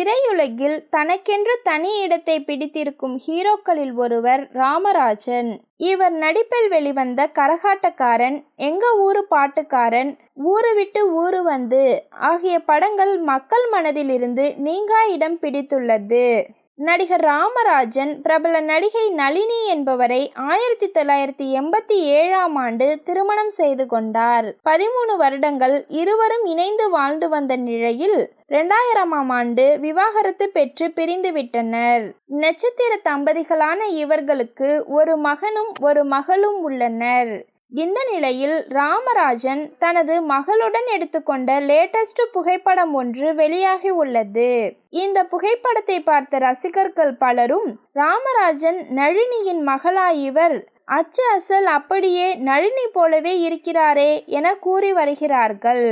திரையுலகில் தனக்கென்று தனி இடத்தை பிடித்திருக்கும் ஹீரோக்களில் ஒருவர் ராமராஜன். இவர் நடிப்பில் வெளிவந்த கரகாட்டக்காரன் எங்க ஊரு பாட்டுக்காரன் ஊரு விட்டு ஊரு வந்து ஆகிய படங்கள் மக்கள் மனதிலிருந்து நீங்கா இடம் பிடித்துள்ளது. நடிகர் ராமராஜன் பிரபல நடிகை நளினி என்பவரை ஆயிரத்தி தொள்ளாயிரத்தி எண்பத்தி ஏழாம் ஆண்டு திருமணம் செய்து கொண்டார். பதிமூணு வருடங்கள் இருவரும் இணைந்து வாழ்ந்து வந்த நிலையில் இரண்டாயிரமாம் ஆண்டு விவாகரத்து பெற்று பிரிந்துவிட்டனர் நட்சத்திர தம்பதிகளான இவர்களுக்கு ஒரு மகனும் ஒரு மகளும் உள்ளனர். இந்த நிலையில் ராமராஜன் தனது மகளுடன் எடுத்துக்கொண்ட லேட்டஸ்ட் புகைப்படம் ஒன்று வெளியாகி உள்ளது. இந்த புகைப்படத்தை பார்த்த ரசிகர்கள் பலரும் ராமராஜன் நளினியின் மகளா இவர் அச்சு அசல் அப்படியே நளினி போலவே இருக்கிறாரே என கூறி வருகிறார்கள்.